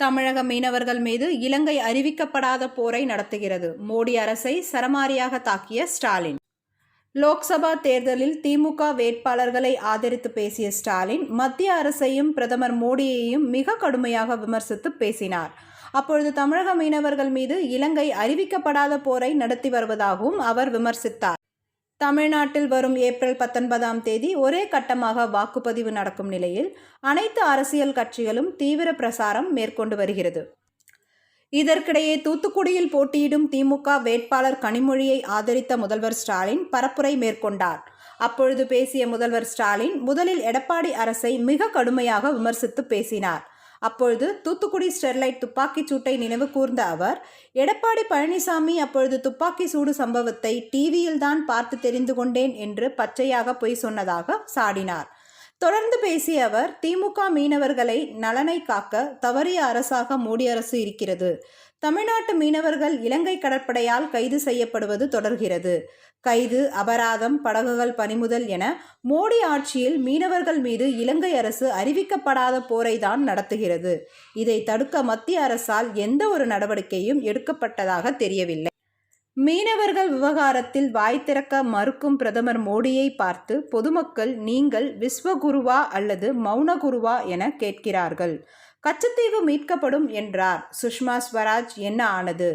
தமிழக மீனவர்கள் மீது இலங்கை அறிவிக்கப்படாத போரை நடத்துகிறது. மோடி அரசை சரமாரியாக தாக்கிய ஸ்டாலின். லோக்சபா தேர்தலில் திமுக வேட்பாளர்களை ஆதரித்து பேசிய ஸ்டாலின் மத்திய அரசையும் பிரதமர் மோடியையும் மிக கடுமையாக விமர்சித்து பேசினார். அப்பொழுது தமிழக மீனவர்கள் மீது இலங்கை அறிவிக்கப்படாத போரை நடத்தி வருவதாகவும் அவர் விமர்சித்தார். தமிழ்நாட்டில் வரும் ஏப்ரல் பத்தொன்பதாம் தேதி ஒரே கட்டமாக வாக்குப்பதிவு நடக்கும் நிலையில் அனைத்து அரசியல் கட்சிகளும் தீவிர பிரசாரம் மேற்கொண்டு வருகிறது. இதற்கிடையே தூத்துக்குடியில் போட்டியிடும் திமுக வேட்பாளர் கனிமொழியை ஆதரித்த முதல்வர் ஸ்டாலின் பரப்புரை மேற்கொண்டார். அப்பொழுது பேசிய முதல்வர் ஸ்டாலின் முதலில் எடப்பாடி அரசை மிக கடுமையாக விமர்சித்து பேசினார். அப்பொழுது தூத்துக்குடி ஸ்டெர்லைட் துப்பாக்கிச் சூட்டை நினைவு கூர்ந்த அவர் எடப்பாடி பழனிசாமி அப்பொழுது துப்பாக்கி சூடு சம்பவத்தை டிவியில் தான் பார்த்து தெரிந்து கொண்டேன் என்று பச்சையாக பொய் சொன்னதாக சாடினார். தொடர்ந்து பேசிய அவர் திமுக மீனவர்களை நலனை காக்க தவறிய அரசாக மோடி அரசு இருக்கிறது. தமிழ்நாட்டு மீனவர்கள் இலங்கை கடற்படையால் கைது செய்யப்படுவது தொடர்கிறது. கைது அபராதம் படகுகள் பறிமுதல் என மோடி ஆட்சியில் மீனவர்கள் மீது இலங்கை அரசு அறிவிக்கப்படாத போரை தான் நடத்துகிறது. இதை தடுக்க மத்திய அரசால் எந்த ஒரு நடவடிக்கையும் எடுக்கப்பட்டதாக தெரியவில்லை. மீனவர்கள் விவகாரத்தில் வாய் திறக்க மறுக்கும் பிரதமர் மோடியை பார்த்து பொதுமக்கள் நீங்கள் விஸ்வகுருவா அல்லது மௌனகுருவா என கேட்கிறார்கள். கச்சத்தீவு மீட்கப்படும் என்றார். சுஷ்மா ஸ்வராஜ் என்ன ஆனது?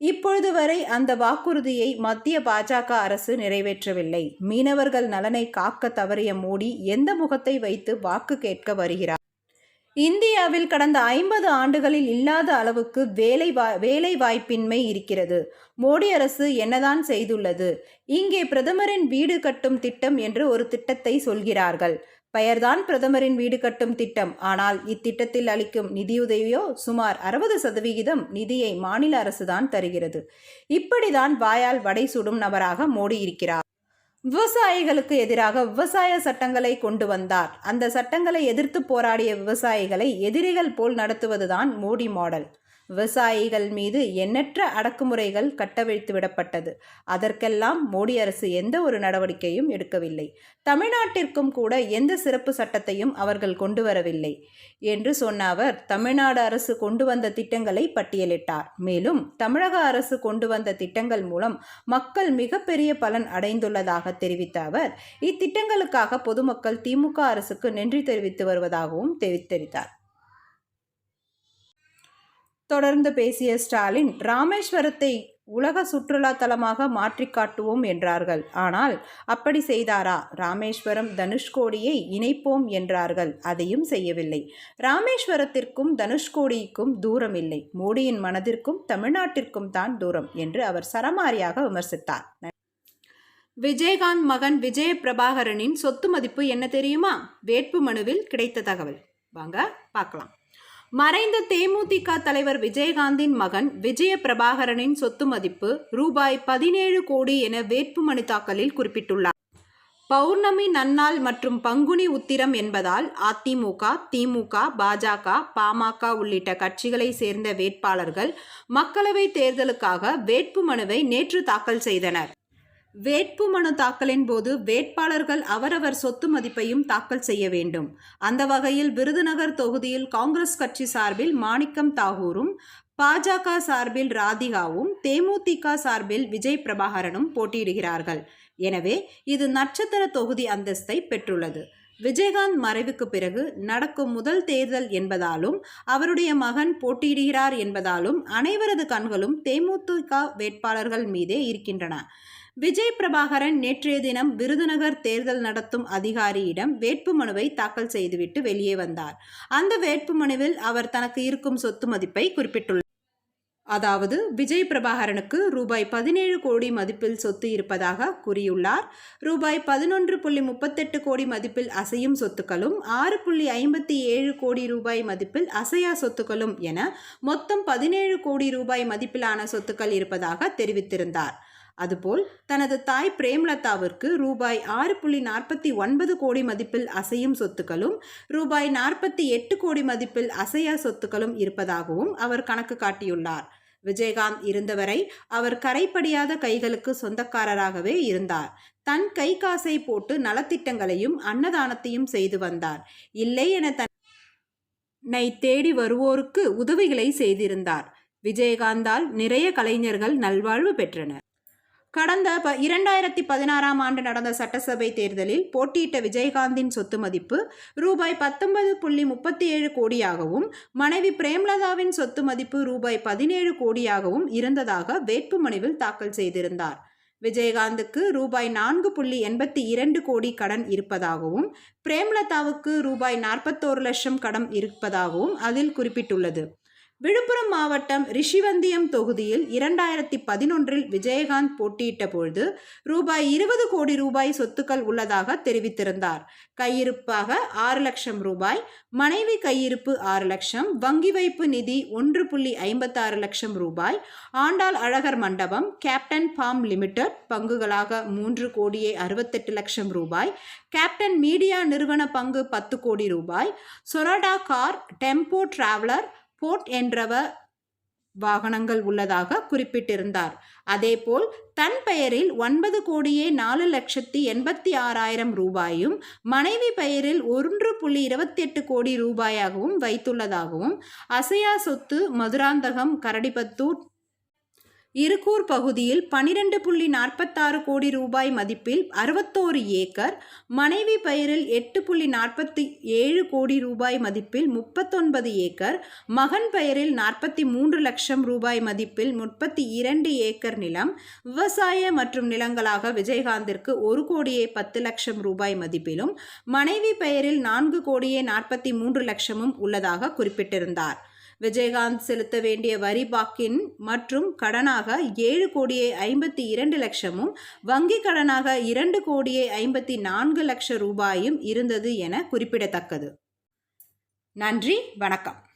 இப்பொழுது வரை அந்த வாக்குறுதியை மத்திய பாஜக அரசு நிறைவேற்றவில்லை. மீனவர்கள் நலனை காக்க தவறிய மோடி எந்த முகத்தை வைத்து வாக்கு கேட்க வருகிறார்? இந்தியாவில் கடந்த ஐம்பது ஆண்டுகளில் இல்லாத அளவுக்கு வேலை வா வேலை வாய்ப்பின்மை இருக்கிறது. மோடி அரசு என்னதான் செய்துள்ளது? இங்கே பிரதமரின் வீடு கட்டும் திட்டம் என்று ஒரு திட்டத்தை சொல்கிறார்கள். பெயர்தான் பிரதமரின் வீடு கட்டும் திட்டம். ஆனால் இத்திட்டத்தில் அளிக்கும் நிதியுதவியோ சுமார் அறுபது சதவிகிதம் நிதியை மாநில அரசுதான் தருகிறது. இப்படிதான் வாயால் வடை சுடும் நபராக மோடி இருக்கிறார். விவசாயிகளுக்கு எதிராக விவசாய சட்டங்களை கொண்டு வந்தார். அந்த சட்டங்களை எதிர்த்து போராடிய விவசாயிகளை எதிரிகள் போல் நடத்துவதுதான் மோடி மாடல். விவசாயிகள் மீது எண்ணற்ற அடக்குமுறைகள் கட்டவிழ்த்து விடப்பட்டது அதற்கெல்லாம் மோடி அரசு எந்த ஒரு நடவடிக்கையும் எடுக்கவில்லை. தமிழ்நாட்டிற்கும் கூட எந்த சிறப்பு சட்டத்தையும் அவர்கள் கொண்டு வரவில்லை என்று சொன்ன அவர் தமிழ்நாடு அரசு கொண்டு வந்த திட்டங்களை பட்டியலிட்டார். மேலும் தமிழக அரசு கொண்டு வந்த திட்டங்கள் மூலம் மக்கள் மிகப்பெரிய பலன் அடைந்துள்ளதாக தெரிவித்த அவர் இத்திட்டங்களுக்காக பொதுமக்கள் திமுக அரசுக்கு நன்றி தெரிவித்து வருவதாகவும் தெரிவித்தார். தொடர்ந்து பேசிய ஸ்டாலின் ராமேஸ்வரத்தை உலக சுற்றுலா தலமாக மாற்றி காட்டுவோம் என்றார்கள். ஆனால் அப்படி செய்தாரா? ராமேஸ்வரம் தனுஷ்கோடியை இணைப்போம் என்றார்கள். அதையும் செய்யவில்லை. ராமேஸ்வரத்திற்கும் தனுஷ்கோடிக்கும் தூரம் இல்லை. மோடியின் மனதிற்கும் தமிழ்நாட்டிற்கும் தான் தூரம் என்று அவர் சரமாரியாக விமர்சித்தார். விஜயகாந்த் மகன் விஜய பிரபாகரனின் சொத்து மதிப்பு என்ன தெரியுமா? வேட்பு மனுவில் கிடைத்த தகவல். வாங்க பார்க்கலாம். மறைந்த தேமுதிக தலைவர் விஜயகாந்தின் மகன் விஜய பிரபாகரனின் சொத்து மதிப்பு ரூபாய் பதினேழு கோடி என வேட்புமனு தாக்கலில் குறிப்பிட்டுள்ளார். பௌர்ணமி நன்னாள் மற்றும் பங்குனி உத்திரம் என்பதால் அதிமுக திமுக பாஜக பாமக உள்ளிட்ட கட்சிகளை சேர்ந்த வேட்பாளர்கள் மக்களவைத் தேர்தலுக்காக வேட்புமனுவை நேற்று தாக்கல் செய்தனர். வேட்பு மனு தாக்கலின் போது வேட்பாளர்கள் அவரவர் சொத்து மதிப்பையும் தாக்கல் செய்ய வேண்டும். அந்த வகையில் விருதுநகர் தொகுதியில் காங்கிரஸ் கட்சி சார்பில் மாணிக்கம் தாகூரும் பாஜக சார்பில் ராதிகாவும் தேமுதிக சார்பில் விஜய் பிரபாகரனும் போட்டியிடுகிறார்கள். எனவே இது நட்சத்திர தொகுதி அந்தஸ்தை பெற்றுள்ளது. விஜயகாந்த் மறைவுக்கு பிறகு நடக்கும் முதல் தேர்தல் என்பதாலும் அவருடைய மகன் போட்டியிடுகிறார் என்பதாலும் அனைவரது கண்களும் தேமுதிக வேட்பாளர்கள் மீதே இருக்கின்றன. விஜய் பிரபாகரன் நேற்றைய தினம் விருதுநகர் தேர்தல் நடத்தும் அதிகாரியிடம் வேட்புமனுவை தாக்கல் செய்துவிட்டு வெளியே வந்தார். அந்த வேட்புமனுவில் அவர் தனக்கு இருக்கும் சொத்து மதிப்பை குறிப்பிட்டுள்ளார். அதாவது விஜய் பிரபாகரனுக்கு ரூபாய் பதினேழு கோடி மதிப்பில் சொத்து இருப்பதாக கூறியுள்ளார். ரூபாய் பதினொன்று புள்ளி முப்பத்தெட்டு கோடி மதிப்பில் அசையும் சொத்துக்களும் ஆறு புள்ளி ஐம்பத்தி ஏழு கோடி ரூபாய் மதிப்பில் அசையா சொத்துக்களும் என மொத்தம் பதினேழு கோடி ரூபாய் மதிப்பிலான சொத்துக்கள் இருப்பதாக தெரிவித்திருந்தார். அதுபோல் தனது தாய் பிரேம்லதாவிற்கு ரூபாய் ஆறு புள்ளி நாற்பத்தி ஒன்பது கோடி மதிப்பில் அசையும் சொத்துக்களும் ரூபாய் நாற்பத்தி எட்டு கோடி மதிப்பில் அசையா சொத்துக்களும் இருப்பதாகவும் அவர் கணக்கு காட்டியுள்ளார். விஜயகாந்த் இருந்தவரை அவர் கரைப்படியாத கைகளுக்கு சொந்தக்காரராகவே இருந்தார். தன் கை காசை போட்டு நலத்திட்டங்களையும் அன்னதானத்தையும் செய்து வந்தார். இல்லை என தன்னை தேடி வருவோருக்கு உதவிகளை செய்திருந்தார். விஜயகாந்தால் நிறைய கலைஞர்கள் நல்வாழ்வு பெற்றனர். கடந்த ப இரண்டாயிரத்தி பதினாறாம் ஆண்டு நடந்த சட்டசபை தேர்தலில் போட்டியிட்ட விஜயகாந்தின் சொத்து மதிப்பு ரூபாய் பத்தொன்பது புள்ளி முப்பத்தி ஏழு கோடியாகவும் மனைவி பிரேம்லதாவின் சொத்து மதிப்பு ரூபாய் பதினேழு கோடியாகவும் இருந்ததாக வேட்புமனுவில் தாக்கல் செய்திருந்தார். விஜயகாந்துக்கு ரூபாய் நான்கு புள்ளி எண்பத்தி இரண்டு கோடி கடன் இருப்பதாகவும் பிரேம்லதாவுக்கு ரூபாய் நாற்பத்தோரு லட்சம் கடன் இருப்பதாகவும் அதில் குறிப்பிட்டுள்ளது. விழுப்புரம் மாவட்டம் ரிஷிவந்தியம் தொகுதியில் இரண்டாயிரத்தி பதினொன்றில் விஜயகாந்த் போட்டியிட்ட பொழுது ரூபாய் இருபது கோடி ரூபாய் சொத்துக்கள் உள்ளதாக தெரிவித்திருந்தார். கையிருப்பாக ஆறு லட்சம் ரூபாய் மனைவி கையிருப்பு ஆறு லட்சம் வங்கி வைப்பு நிதி ஒன்று புள்ளி ஐம்பத்தாறு லட்சம் ரூபாய் ஆண்டாள் அழகர் மண்டபம் கேப்டன் ஃபார்ம் லிமிடெட் பங்குகளாக மூன்று கோடியே அறுபத்தெட்டு லட்சம் ரூபாய் கேப்டன் மீடியா நிறுவன பங்கு பத்து கோடி ரூபாய் சொரடா கார் டெம்போ டிராவலர் போர்ட் என்றவ வாகனங்கள் உள்ளதாக குறிப்பிட்டிருந்தார். அதேபோல் தன் பெயரில் ஒன்பது கோடியே நாலு லட்சத்தி எண்பத்தி ஆறாயிரம் ரூபாயும் மனைவி பெயரில் ஒன்று புள்ளி இருபத்தி எட்டு கோடி ரூபாயாகவும் வைத்துள்ளதாகவும் அசையா சொத்து மதுராந்தகம் கரடிபத்தூர் இருக்கூர் பகுதியில் பனிரெண்டு புள்ளி நாற்பத்தாறு கோடி ரூபாய் மதிப்பில் அறுபத்தோரு ஏக்கர் மனைவி பெயரில் எட்டு புள்ளி நாற்பத்தி ஏழு கோடி ரூபாய் மதிப்பில் முப்பத்தொன்பது ஏக்கர் மகன் பெயரில் நாற்பத்தி மூன்று லட்சம் ரூபாய் மதிப்பில் முப்பத்தி இரண்டு ஏக்கர் நிலம் விவசாய மற்றும் நிலங்களாக விஜயகாந்திற்கு ஒரு கோடியே பத்து லட்சம் ரூபாய் மதிப்பிலும் மனைவி பெயரில் நான்கு கோடியே நாற்பத்தி மூன்று லட்சமும் உள்ளதாக குறிப்பிட்டிருந்தார். விஜயகாந்த் செலுத்த வேண்டிய வரி பாக்கின் மற்றும் கடனாக ஏழு கோடியே ஐம்பத்தி இரண்டு லட்சமும் வங்கி கடனாக இரண்டு கோடியே ஐம்பத்தி நான்கு லட்சம் ரூபாயும் இருந்தது என குறிப்பிடத்தக்கது. நன்றி வணக்கம்.